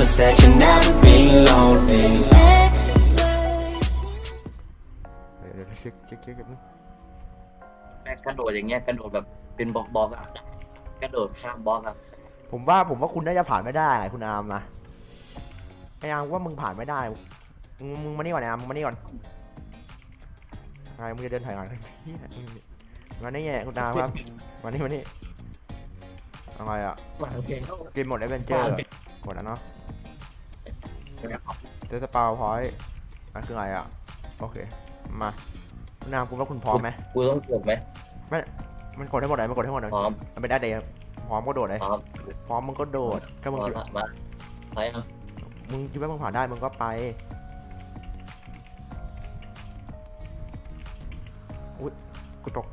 promise that you'll never be lonely. เดี๋ยวเดี๋ยวเช็คเช็คเช็คกันงแม่งกระโดดอย่างเงี้ยกระโดดแบบเป็นบล็อกบล็อกๆอะกระโดดข้ามบล็อกอะผมว่าผมว่าคุณน่าจะผ่านไม่ได้คุณอาร์มนะไออาร์มว่ามึงผ่านไม่ได้มึงมึงมานี่ก่อนไออาร์มมึงมานี่ก่อนไงมึงจะเดินถอยหลังเหี้ยมึงมานี่ไงคุณอาร์มครับมานี่มานี่อะไรอะมาโอเคเข้าเกมหมดแอดเวนเจอร์หมดแล้วเนาะ เดสปาวพอยต์อันคืออะไรอะ โอเค มาคุณอาร์มคุณว่าคุณพร้อมไหมกูต้องกดไหมมันกดให้หมดเลยมันกดให้หมดเลยพร้อมมันเป็นได้เดย์พร้อมก็โดดเลยพร้อมพร้อมมึงก็โดดถ้าพมึงร้อมคิดละมาไปอะมึงคิดว่ามึงผ่านได้มึงก็ไปอุ้ยกูตก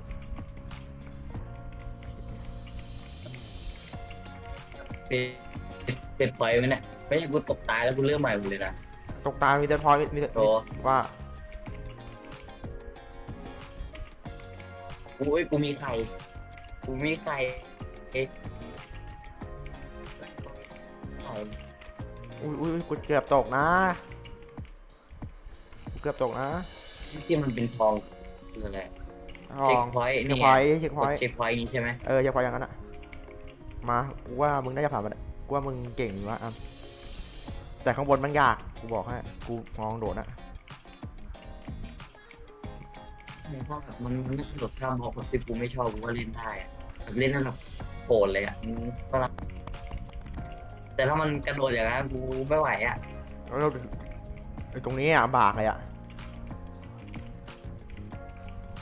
เป็นเป็นไฟไหมเนี่ยไม่ใช่กูตกตายแล้วกูเริ่มใหม่หมดเลยนะ ตกตามีแต่พอยต์มีแต่โตว่ากูเอ้ยกูมีไข่กูมีไข่เอ๊ะไข่อุ้ยอุ้ยอุ้ยกูเกือบตกนะกูเกือบตกนะที่มันเป็นทองคืออะไรทเช็อคงพอยต์เช็คนี่พอยต์เช็คพกอดยต์เช็คพอยต์นี้ใช่ไหมเออเช็คพอยต์อย่างนั้นอะมากูว่ามึงน่าจะผ่านมันอะกูว่ามึงเก่งอยู่วะอะแต่ข้างบนมันยาก กูบอกให้ กูมองโดดนะไม่ชอบแบบมันมันไม่สนุกข้ามบล็อกแบบที่กูไม่ชอบกูว่าเล่นได้อะแบบเล่นนั่นแบบโหดเลยอะอืมก็รับแต่ถ้ามันกระโดดอย่างนั้นกูไม่ไหวอะแล้วเราไอ้ตรงนี้อะบากเลยอะ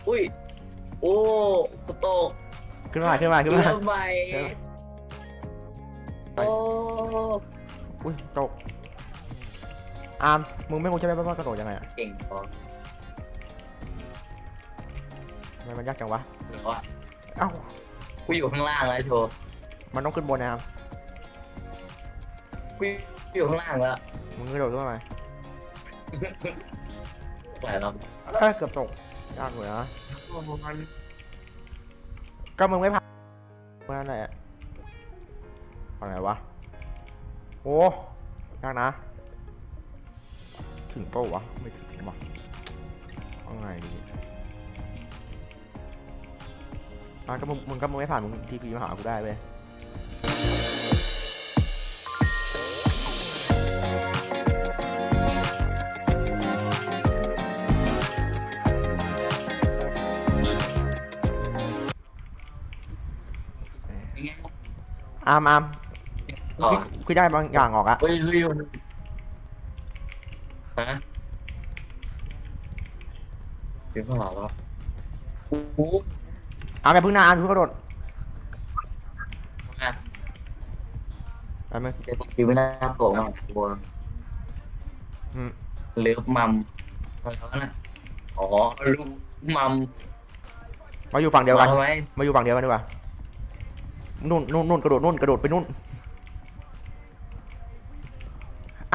อุ้ย โอ้กระโตกขึ้นมาขึ้นมาขึ้นมาเริ่มใหม่เริ่มโอ้ อุ้ยตก อาร์มมึงไม่รู้ใช่ไหมว่ากระโดดยังไงอะเก่งพอทำไมมันยากจังวะหรือว่าเอ้ากูอยู่ข้างล่างแล้วโชว์มันต้องขึ้นบนนะอาร์มกูอยู่ข้างล่างแล้วมึงกระโดดขึ้นมาไหมไหวแล้วเอ้ยเกือบตกยากเลยนะก็มึงไม่ผ่านมาไหนอะฝั่งไหนวะโอ้ยากนะ ถึงเปล่าวะ ไม่ถึงวะเอาไงดีอะก็มึงมึงก็มึงไม่ผ่านมึงทีพีมาหากูได้เว้ยเป็นไงอาร์มอาร์มอ๋อคุยคุยได้บางอย่างออกอะ เฮ้ยเฮ้ย มันฮะเป็นข้างหลังแล้วโอ้โหอาร์มอย่าเพึ่งหน้าอาร์มเพึ่งกระโดดอะไปมึงจะตีไม่น่าโกงมากกลัวอืมเลิฟมัมอะไรวะน่ะอ๋อลูกมัมมาอยู่ฝั่งเดียวกันมาทำไมมาอยู่ฝั่งเดียวกันดีกว่านู่นนู่นนู่นกระโดดนู่นกระโดดไปนู่น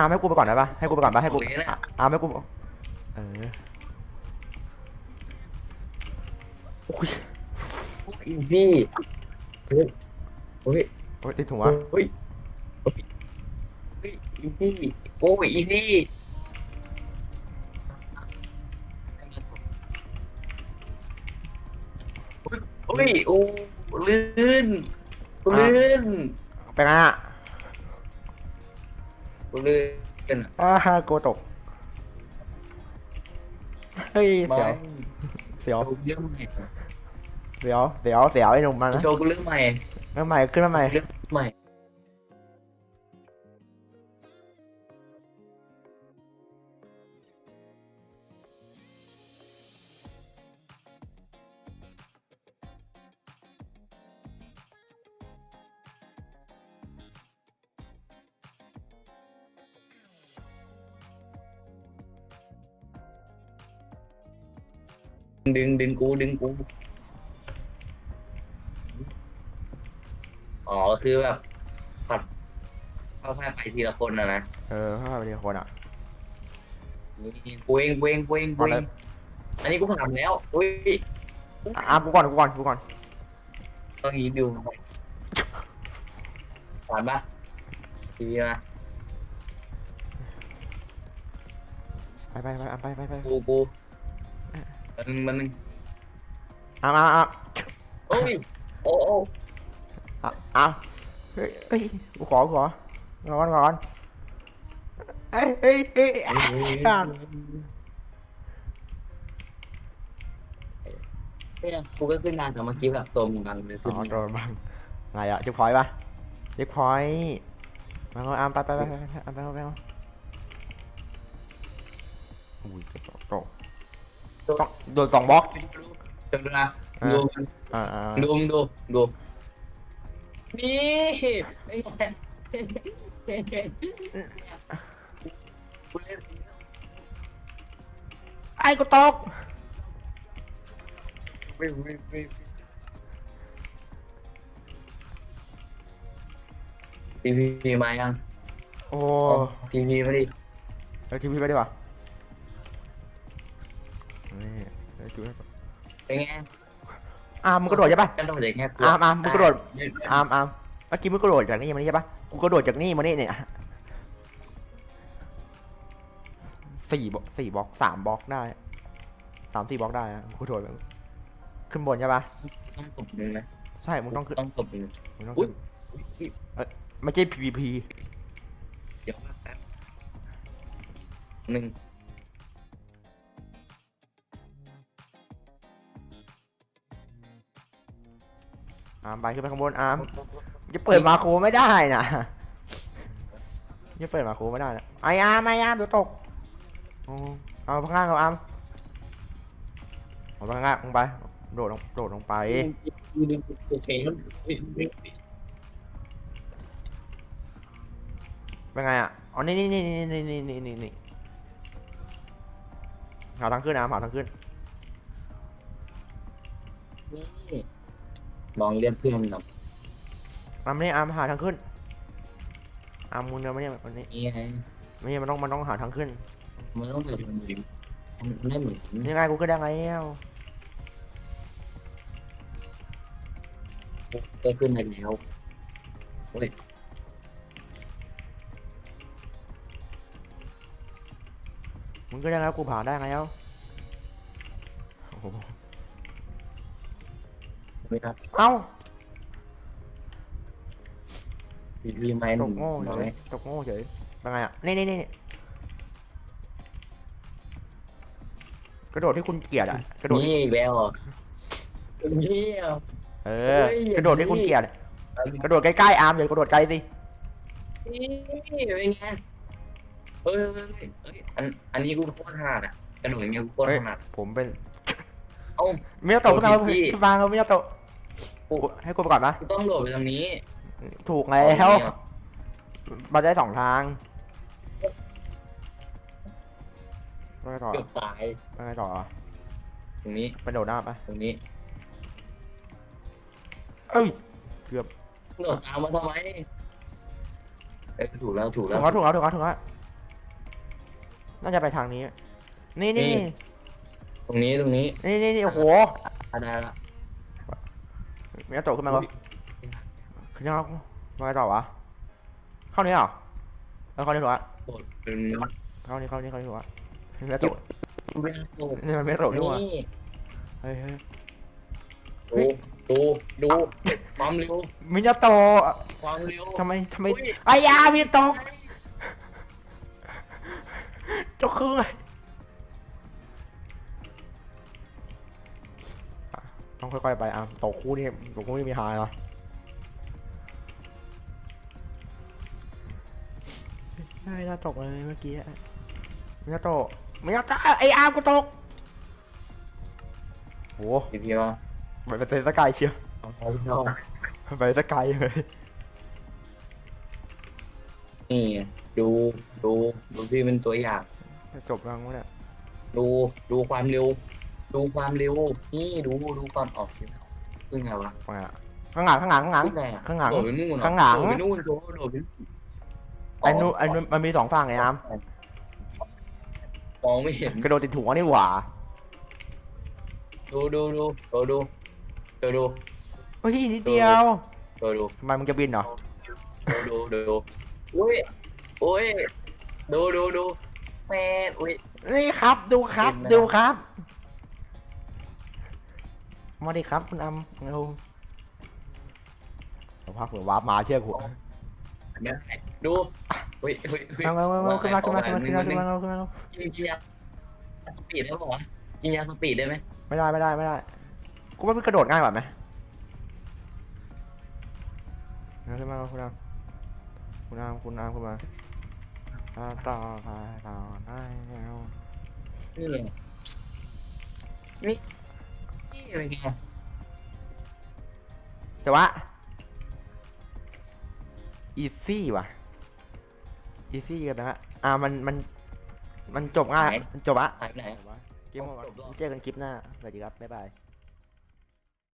อาร์มให้กูไปก่อนได้ปะให้กูไปก่อนปะให้กูอะอาร์มให้กูเออโอ้ยอีซี่เฮ้ยเฮ้ยโอ้ยติดหัวเฮ้ยเฮ้ยเฮ้ยอีซี่โอ้ยอีซี่เฮ้ยโอ้ลื่นกูลื่นไปไงอะ กูลื่นอ่าฮะกูตก เฮ้ยมาเสียว เสียวเรื่องใหม่เสียว เสียว เสียวไอ้หนุ่มมันนะโชว์กูเรื่องใหม่ขึ้นมาใหม่ขึ้นมาใหม่เรื่องใหม่ ดึงดึงกูดึงกู อ๋อคือแบบผัดเข้าค่ายไปทีละคนนะนะเออห้าไปเดียวคนอะนี่กูเองกูเองกูเองกูมาเอเลงยอันนี้กูผ่านแล้วอุ้ยอะอาร์มกูก่อนกูก่อนกูก่อนต้องยีดูผ่านปะทีวีมาไปไปไปไปไปไปกูกู มันมันอามอามอามโอ้ยโอ้โอ้อามอามเฮ้ยเฮ้ยกูขอกูขอร้อนร้อนเฮ้ยเฮ้ยเฮ้ยอะเนี่ยกูก็ขึ้นงานแต่เมื่อกี้แบบตัวมึงกันเลยอ๋ขึ้นอโดนบ้างไงอะเช็คพอยต์ปะเช็คพอยต์มาเอาอามไปไปไปไปไปเอาไปเอาไปเอาอุ้ยโตโต ต้องโดนสองบล็อกจำดูนะดูมันอ่าอ่าดูมึงดูดูนี่ไอ้แกกูเล่นไอ้กูตกไม่ไม่ไม่ทีพีมายังโอ้ทีพีไม่ดิเอาทีวีไปดีกว่า เอาทีวีไปเป็นไงอามมึงกระโดดใช่ปะกระโดดอย่างเงี้ยอามอามมึงกระโดดอามอามเมื่อกี้มึงกระโดดจากนี่มานี่ใช่ปะกูกระโดดจากนี่มานี่เนี่ยสี่บล็อกสี่บล็อกสามบล็อกได้สามสี่บล็อกได้อะกูกระโดดแบบขึ้นบนใช่ปะต้องตบมึงนะใช่มึงต้องขึ้นต้องตบมึงมึงต้องอุ๊ขึ้ยนไม่ใช่ PVP เดี๋ยวแป๊บหนึ่ง อามไปขึ้นไปข้างบนอามจะเปิดมาโคไม่ได้นะจะเปิดมาโคไม่ได้นะไออาร์มไออาร์มเดี๋ยวตกเอาข้างล่างเอาอาร์มเอาข้างล่างลงไปโดดลงโดดลงไปเป็นไงอะอ๋อนี่นี่นี่นี่นี่นี่นี่หาทางขึ้นนะหาทางขึ้น ลองเรียกเพื่อนหน่อยอามนี่อามหาทางขึ้นอามมึงเดินมาเนี่ยวันนี้นี่ไงไม่ใช่มันต้องมันต้องหาทางขึ้นมันต้องเปิดเป็นดิมันไม่เหมือนนี่ไงกูขึ้นได้ไงเอ้าได้ขึ้นได้แล้วมึงขึ้นได้ไงกูผ่านได้ไงเอ้าโอ้ โหไม่ครับเอ้าวีวีไม้หตนึ่กงโง่บเฉอกไหมยตกโง่เฉยเป็นไงอะนี่นี่นี่นี่กระโดดที่คุณเกลียดอะกระโดดที่นี่แววอะนี่อะ เออกระโดดที่คุณเกลียดอะกระโดดใกล้ๆอาร์มอย่ากระโดดไกลสินี่เป็นไงเอ้ยเอ้ยเอ้ยอันอันนี้กูโคตรถนัดอะกระโดดอย่างเงี้ยกูโคตรถนัดผมเป็นเอ้ามิยาโตะขึ้นมาโอ้ยพี่พี่ฟังเขามิยาโตะ กูให้กูไปก่อนนะกูต้องโดดไปตรงนี้ถูกแล้วมาได้สองทางไปไงต่อเกือบตายไปไงต่อตรงนี้ไปโดดหน้าไปตรงนี้เอ้ยโดดตามมาทำไมเอ้ยถูกแล้วถูกถูแล้กวแล้วถูกแล้วถูกแล้วถูกแล้วน่าจะไปทางนี้ นี่นี่นี่นี่ตรงนี้ตรงนี้ นี่นี่นี่โอ้โหอะได้ละ มิยาโตะขึ้นมาแล้วขึ้นยังมาไงต่อวะเข้านี้เหรอเออเข้านี้ถูกละโดดเป็นเข้านี้เข้านี้เข้านี้ถูกละมิยาโตะเป็นโดดนี่มันมิยาโตะนี่หว่านี่เฮ้ยเฮ้ยดูดูดูความเร็วมิยาโตะความเร็วทำไมทำไมอุ๊ยไอ้ยามิยาโตะจกคือไง ต้องค่อยๆไปอะตกคู่นี่ตกคู่นี่มีหายเหรอใช่น่าตกเลยเมื่อกี้อะมิยาโตะมิยาโตะไอ้อาร์มกูตกโหพีพีมาไปเป็นเซนสกายเชียวเอาเอาเอาไปสกายเลยนี่ไงดูดูดูพี่เป็นตัวอย่างจบยังวะเนี่ยดูดูความเร็ว ดูความเร็ว นี่ดูดูความออกขึ้นไงวะว่าไงอะข้างหลังข้างหลังข้างหลัง ขึ้นไงอะข้างหลัง โดดไปนู่นเรอข้างหลัง โดดไปนู่นโดดโดดไปไอ้นู้นไอ้นู้นมันมีสองฝั่งไงอามมองไม่เห็นกระโดดติดถุงอันนี่หว่าดูดูดูดูดูดูดูเฮ้ยนิดเดียวดูดูทำไมมึงจะบินเหรอดูดูดูอุ้ยอุ้ยดูดูดูแม่อุ้ย นี่ครับดูครับเห็นไหมดูครับ มาดิครับคุณอำเร็วสักพักเหมือนวาร์ปมาเชื่อกูเนี่ยดูเฮ้ยเฮ้ยเฮ้ยเอาเอาเอาขึ้นมาขึ้นมาขึ้นมาขึ้นมาขึ้นมาขึ้นมากินกินยาสปีดได้ปะวะกินยาสปีดได้ไหมไม่ได้ไม่ได้ไม่ได้กูว่ามันกระโดดง่ายกว่าไหมเอาขึ้นมาคุณอำคุณอำคุณอำขึ้นมาต่อต่อต่อต่อได้แล้วนี่ไงนี่ นี่เป็นไงแต่ว่าอีซี่ว่ะอีซี่กันนะฮะอ่ามันมันมันจบง่ายมันจบอะหายไปไหน เกมหมดเจอกันคลิปหน้าสวัสดีครับบ๊ายบาย